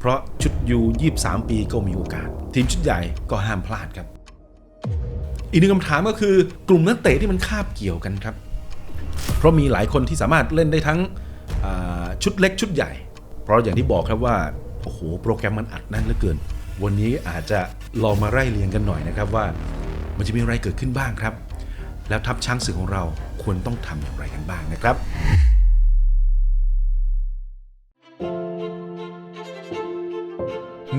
เพราะชุดยู23 ปีก็มีโอกาส ทีมชุดใหญ่ก็ห้ามพลาดครับ อีกหนึ่งคำถามก็คือกลุ่มนักเตะที่มันคาบเกี่ยวกันครับ เพราะมีหลายคนที่สามารถเล่นได้ทั้งชุดเล็กชุดใหญ่ เพราะอย่างที่บอกครับว่าโอ้โหโปรแกรมมันอัดแน่นเหลือเกิน วันนี้อาจจะลองมาไล่เรียงกันหน่อยนะครับว่ามันจะมีอะไรเกิดขึ้นบ้างครับ แล้วทัพช้างศึกของเราควรต้องทำอย่างไรกันบ้างนะครับ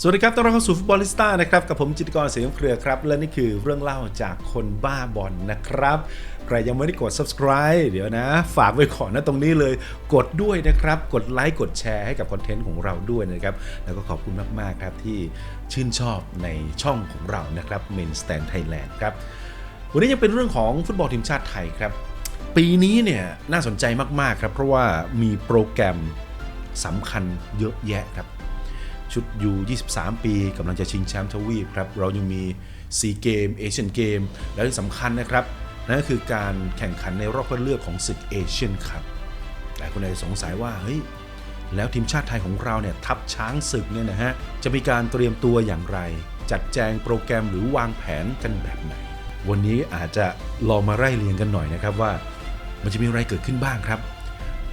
สวัสดีครับต้อนรับเข้าสู่ฟุตบอลลิสต้านะครับ กับผมจิตกรเสียงเครือครับ และนี่คือเรื่องเล่าจากคนบ้าบอลนะครับ ใครยังไม่ได้กด subscribe เดี๋ยวนะ ฝากไว้ก่อนนะตรงนี้เลย กดด้วยนะครับ กดไลค์ กดแชร์ให้กับคอนเทนต์ของเราด้วยนะครับ แล้วก็ขอบคุณมาก ๆ ครับที่ชื่นชอบในช่องของเรานะครับ Main Stand Thailand ครับ วันนี้ยังเป็นเรื่องของฟุตบอลทีมชาติไทยครับ ปีนี้เนี่ยน่าสนใจมาก ๆ ครับ เพราะว่ามีโปรแกรมสำคัญเยอะแยะครับ ชุดยู23 ปีกำลังจะชิงแชมป์ทวีปครับ เรายังมีซีเกมเอเชียนเกม และที่สำคัญนะครับ นั่นก็คือการแข่งขันในรอบคัดเลือกของศึกเอเชียนคัพหลายคนอาจจะสงสัยว่าเฮ้ยแล้วทีมชาติไทยของเราเนี่ยทัพช้างศึกเนี่ยนะฮะจะมีการเตรียมตัวอย่างไร จัดแจงโปรแกรมหรือวางแผนกันแบบไหน วันนี้อาจจะลองมาไล่เรียงกันหน่อยนะครับว่า มันจะมีอะไรเกิดขึ้นบ้างครับ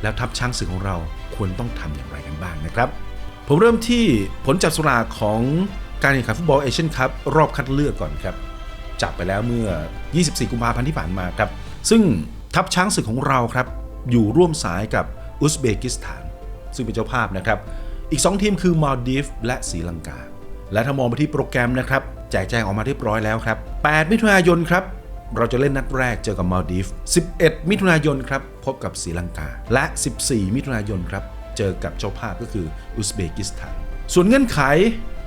แล้วทัพช้างศึกของเราควรต้องทำอย่างไรกันบ้างนะครับ ผมเริ่มที่ผลจับสลากของการแข่งขันฟุตบอลเอเชียนคัพรอบคัดเลือกก่อนครับ จับไปแล้วเมื่อ 24 กุมภาพันธ์ที่ผ่านมาครับ ซึ่งทัพช้างศึกของเราครับ อยู่ร่วมสายกับอุซเบกิสถาน ซึ่งเป็นเจ้าภาพนะครับ อีก 2 ทีมคือมาลดีฟและศรีลังกา และถ้ามองไปที่โปรแกรมนะครับแจกแจงออกมาเรียบร้อยแล้วครับ 8 มิถุนายนครับเราจะเล่นนัดแรกเจอกับมาลดีฟ11 มิถุนายนครับพบกับศรีลังกา และ 14 มิถุนายนครับ เจอกับเจ้าภาพก็คืออุซเบกิสถาน ส่วนเงื่อนไข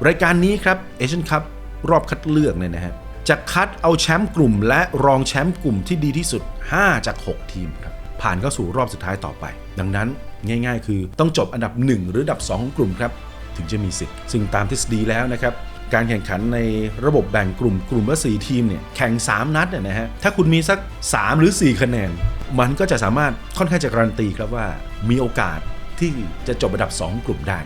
รายการนี้ครับเอเชียนคัพรอบคัดเลือกเนี่ยนะฮะจะคัดเอาแชมป์กลุ่ม และรองแชมป์กลุ่มที่ดีที่สุด 5 จาก 6 ทีมครับผ่านเข้าสู่รอบสุดท้ายต่อไป ดังนั้นง่าย ๆ คือต้องจบอันดับ 1 หรืออันดับ 2 ของกลุ่มครับถึงจะมีสิทธิ์ซึ่งตามทฤษฎีแล้วนะครับการแข่งขันในระบบแบ่งกลุ่มกลุ่มละ4ทีมเนี่ยแข่ง 3 นัดเนี่ยนะฮะถ้าคุณมีสัก 3 หรือ 4 คะแนน มันก็จะสามารถค่อนข้างจะการันตีครับว่ามีโอกาส ที่จะจบอันดับ 2 กลุ่มได้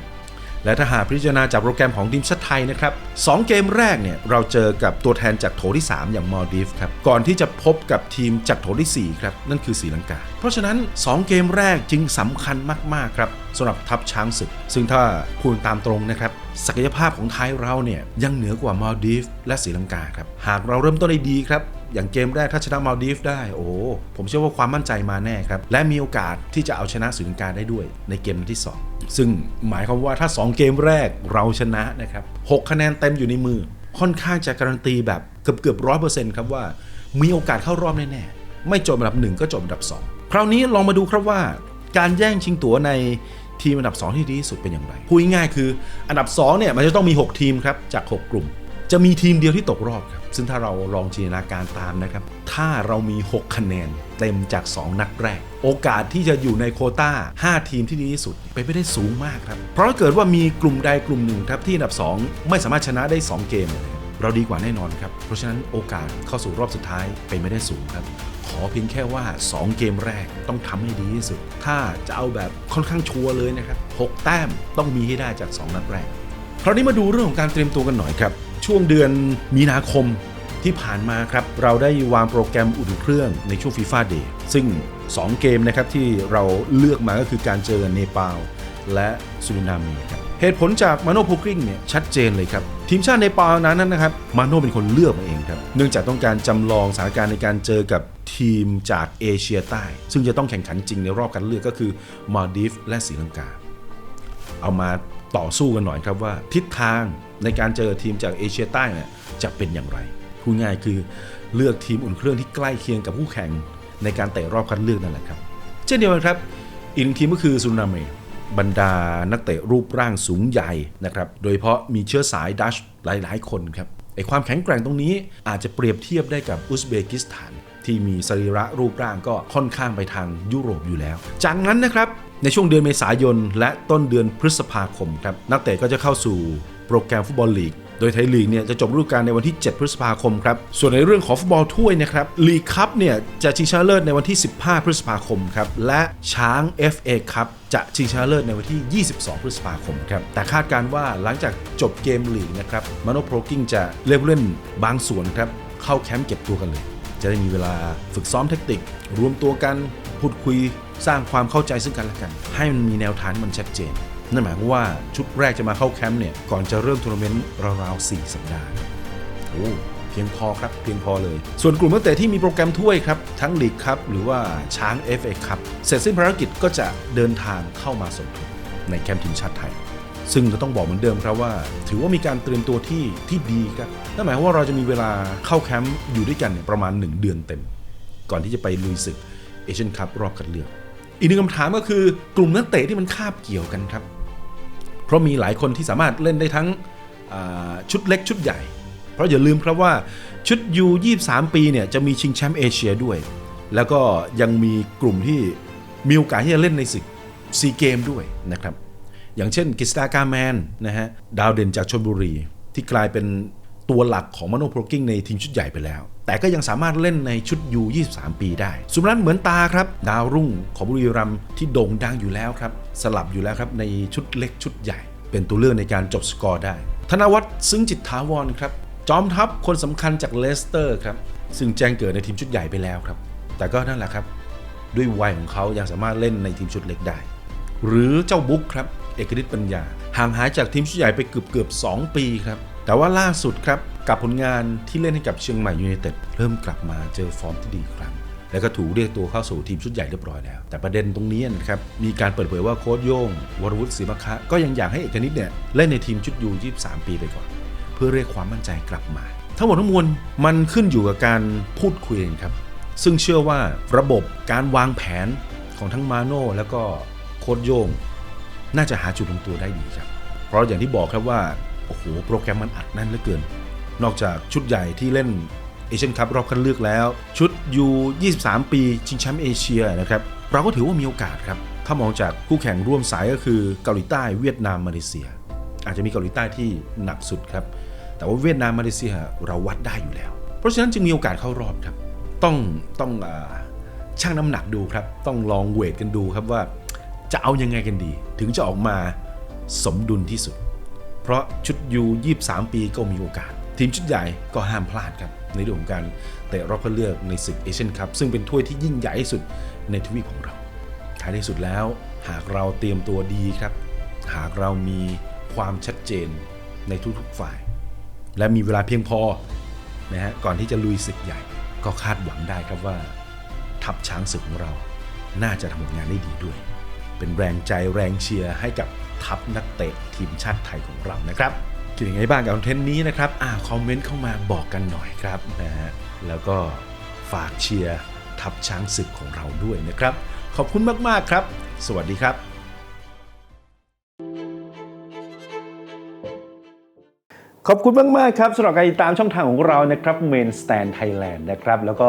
และถ้าหากพิจารณาจากโปรแกรมของทีมชาติไทยนะครับสองเกมแรกเนี่ยเราเจอกับตัวแทนจากโถที่ 3 อย่างมอลดีฟครับก่อนที่จะพบกับทีมจากโถที่4ครับนั่นคือศรีลังกา เพราะฉะนั้น 2 เกมแรกจึงสำคัญมากๆครับสำหรับทัพช้างศึก ซึ่งถ้าพูดตามตรงนะครับ ศักยภาพของไทยเราเนี่ยยังเหนือกว่ามาลดีฟและศรีลังกาครับหากเราเริ่มต้นได้ดีครับ อย่างเกมแรกถ้าชนะมาลดีฟได้ โอ้ผมเชื่อว่าความมั่นใจมาแน่ครับ และมีโอกาสที่จะเอาชนะศรีลังการได้ด้วยในเกมที่ 2 ซึ่งหมายความว่าถ้า 2 เกมแรกเราชนะนะครับ6คะแนนเต็มอยู่ในมือ ค่อนข้างจะการันตีแบบเกือบเกือบร้อยเปอร์เซ็นต์ครับว่า มีโอกาสเข้ารอบแน่ๆไม่จบอันดับ 1 ก็จบอันดับ 2 คราวนี้ลองมาดูครับว่า การแย่งชิงตั๋วในทีมอันดับ 2 ที่ดีที่สุดเป็นอย่างไรพูดง่ายคืออันดับ2เนี่ยมันจะต้องมี 6 ทีมครับจาก 6 กลุ่ม จะมีทีมเดียวที่ตกรอบครับ ซึ่งถ้าเราลองจินตนาการตามนะครับ ถ้าเรามี 6 คะแนนเต็มจาก 2 นัดแรก โอกาสที่จะอยู่ในโคต้า 5 ทีมที่ดีที่สุดเป็นไปได้สูงมากครับ เพราะถ้าเกิดว่ามีกลุ่มใดกลุ่มหนึ่งครับที่อันดับ 2 ไม่สามารถชนะได้ 2 เกม เราดีกว่าแน่นอนครับ เพราะฉะนั้นโอกาสเข้าสู่รอบสุดท้ายเป็นไม่ได้สูงครับขอเพียงแค่ว่า 2 เกมแรกต้องทำให้ดีที่สุด ถ้าจะเอาแบบค่อนข้างชัวร์เลยนะครับ 6 แต้มต้องมีให้ได้จาก 2 นัดแรก คราวนี้มาดูเรื่องของการเตรียมตัวกันหน่อยครับ ช่วงเดือนมีนาคมที่ผ่านมาครับ เราได้วางโปรแกรมอุ่นเครื่องในช่วงฟีฟ่าเดย์ซึ่ง 2 เกมนะครับที่เราเลือกมาก็คือการเจอเนปาลและสุรินามีครับเหตุผลจากมาโนโพกริงเนี่ยชัดเจนเลยครับ ทีมชาติเนปาลนั้นนะครับมาโนเป็นคนเลือกมาเองครับ เนื่องจากต้องการจำลองสถานการณ์ในการเจอกับทีมจากเอเชียใต้ ซึ่งจะต้องแข่งขันจริงในรอบการเลือกก็คือมาดีฟและศรีลังกา เอามา ต่อสู้กันหน่อยครับว่าทิศทางในการเจอทีมจากเอเชียใต้เนี่ยจะเป็นอย่างไรพูดง่ายคือเลือกทีมอุ่นเครื่องที่ใกล้เคียงกับคู่แข่งในการเตะรอบคัดเลือกนั่นแหละครับ เช่นเดียวกันครับ อีกทีมก็คือซูนาเมบรรดานักเตะรูปร่างสูงใหญ่นะครับ โดยเฉพาะมีเชื้อสายดัชหลาย ๆ คนครับไอความแข็งแกร่งตรงนี้อาจจะเปรียบเทียบได้กับอุซเบกิสถาน ที่มีสรีระรูปร่างก็ค่อนข้างไปทางยุโรปอยู่แล้ว จากนั้นนะครับ ในช่วงเดือนเมษายน และต้นเดือนพฤษภาคมครับนักเตะก็จะเข้าสู่โปรแกรมฟุตบอลลีก โดยไทยลีกเนี่ยจะจบฤดูกาลในวันที่ 7 พฤษภาคมครับ ส่วนในเรื่องของฟุตบอลถ้วยนะครับลีกคัพเนี่ยจะชิงชนะเลิศในวันที่ 15 พฤษภาคมครับและช้าง FA คัพจะชิงชนะเลิศในวันที่ 22 พฤษภาคมครับแต่คาดการณ์ว่าหลังจากจบเกมลีกนะครับมโนโปรกิ้งจะเรียกผู้เล่นบางส่วนครับเข้าแคมป์เก็บตัวกันเลย จะได้มีเวลาฝึกซ้อมเทคนิครวมตัวกันพูดคุย สร้างความเข้าใจซึ่งกันและกัน ให้มันมีแนวทางที่มันชัดเจน นั่นหมายความว่าชุดแรกจะมาเข้าแคมป์เนี่ย ก่อนจะเริ่มทัวร์นาเมนต์ราวๆ4สัปดาห์โอ้เพียงพอครับ เพียงพอเลย ส่วนกลุ่มนักเตะที่มีโปรแกรมถ้วยครับ ทั้งลีกครับหรือว่าช้าง FA ครับเสร็จสิ้นภารกิจก็จะเดินทางเข้ามาสมทบในแคมป์ทีมชาติไทย ซึ่งก็ต้องบอกเหมือนเดิมครับว่า ถือว่ามีการเตรียมตัวที่ที่ดีครับนั่นหมายความว่าเราจะมีเวลาเข้าแคมป์อยู่ด้วยกันเนี่ยประมาณ 1 เดือนเต็ม ก่อนที่จะไปลุยศึกเอเชียนคัพรอบคัดเลือก อีกหนึ่งคำถามก็คือกลุ่มนักเตะที่มันคาบเกี่ยวกันครับ เพราะมีหลายคนที่สามารถเล่นได้ทั้งชุดเล็กชุดใหญ่ เพราะอย่าลืมครับว่าชุด U23 ปีเนี่ยจะมีชิงแชมป์เอเชียด้วย แล้วก็ยังมีกลุ่มที่มีโอกาสที่จะเล่นในศึกซีเกมด้วยนะครับ อย่างเช่นกิสตากาแมนนะฮะดาวเด่นจากชลบุรีที่กลายเป็น ตัวหลักของมโนโปรกิ้งในทีมชุดใหญ่ไปแล้ว แต่ก็ยังสามารถเล่นในชุด U23 ปีได้ สุมรัตน์เหมือนตาครับ ดาวรุ่งของบุรีรัมย์ที่โด่งดังอยู่แล้วครับ สลับอยู่แล้วครับในชุดเล็กชุดใหญ่ เป็นตัวเลือกในการจบสกอร์ได้ ธนวัฒน์ซึ้งจิตถาวรครับ จอมทัพคนสำคัญจากเลสเตอร์ครับ ซึ่งแจ้งเกิดในทีมชุดใหญ่ไปแล้วครับ แต่ก็นั่นแหละครับ ด้วยวัยของเขายังสามารถเล่นในทีมชุดเล็กได้ หรือเจ้าบุ๊กครับ เอกฤทธิ์ปัญญา ห่างหายจากทีมชุดใหญ่ไปเกือบเกือบ2ปีครับ แต่ว่าล่าสุดครับกับผลงานที่เล่นให้กับเชียงใหม่ยูไนเต็ดเริ่มกลับมาเจอฟอร์มที่ดีครั้ง แล้วก็ถูกเรียกตัวเข้าสู่ทีมชุดใหญ่เรียบร้อยแล้ว แต่ประเด็นตรงนี้นะครับมีการเปิดเผยว่าโค้ชโย่งวรวุฒิศรีมะคะก็ยังอยากให้เอกนิตเนี่ยเล่นในทีมชุดยู23 ปีไปก่อน เพื่อเรียกความมั่นใจกลับมา ทั้งหมดทั้งมวลมันขึ้นอยู่กับการพูดคุยครับซึ่งเชื่อว่าระบบการวางแผนของทั้งมาโน่แล้วก็โค้ชโย่งน่าจะหาจุดลงตัวได้ดีครับ เพราะอย่างที่บอกครับว่า โอ้โห โปรแกรมมันอัดแน่นเหลือเกิน นอกจากชุดใหญ่ที่เล่นเอเชียนคัพรอบคัดเลือกแล้ว ชุดยู23 ปีชิงแชมป์เอเชียนะครับ เราก็ถือว่ามีโอกาสครับ ถ้ามองจากคู่แข่งร่วมสายก็คือเกาหลีใต้เวียดนามมาเลเซีย อาจจะมีเกาหลีใต้ที่หนักสุดครับ แต่ว่าเวียดนามมาเลเซียเราวัดได้อยู่แล้ว เพราะฉะนั้นจึงมีโอกาสเข้ารอบครับ ต้องต้องอชั่งน้ำหนักดูครับ ต้องลองเวทกันดูครับว่า จะเอายังไงกันดี ถึงจะออกมาสมดุลที่สุด เพราะชุดยู23 ปีก็มีโอกาส ทีมชุดใหญ่ก็ห้ามพลาดครับ ในเรื่องของการเตะรอบคัดเลือกในศึกเอเชียนคัพซึ่งเป็นถ้วยที่ยิ่งใหญ่ที่สุดในทวีปของเราท้ายที่สุดแล้ว หากเราเตรียมตัวดีครับ หากเรามีความชัดเจนในทุกๆฝ่าย และมีเวลาเพียงพอนะฮะก่อนที่จะลุยศึกใหญ่ก็คาดหวังได้ครับว่า ทัพช้างศึกของเรา น่าจะทำผลงานได้ดีด้วย เป็นแรงใจแรงเชียร์ให้กับ ทัพนักเตะทีมชาติไทยของเรานะครับคิดยังไงบ้างกับคอนเทนต์นี้นะครับอ่าคอมเมนต์เข้ามาบอกกันหน่อยครับนะฮะแล้วก็ฝากเชียร์ทัพช้างศึกของเราด้วยนะครับ ขอบคุณมากๆครับ สวัสดีครับ ขอบคุณมาก ๆ ครับสำหรับการติดตามช่องทางของเรานะครับ Main Stand Thailand นะครับ แล้วก็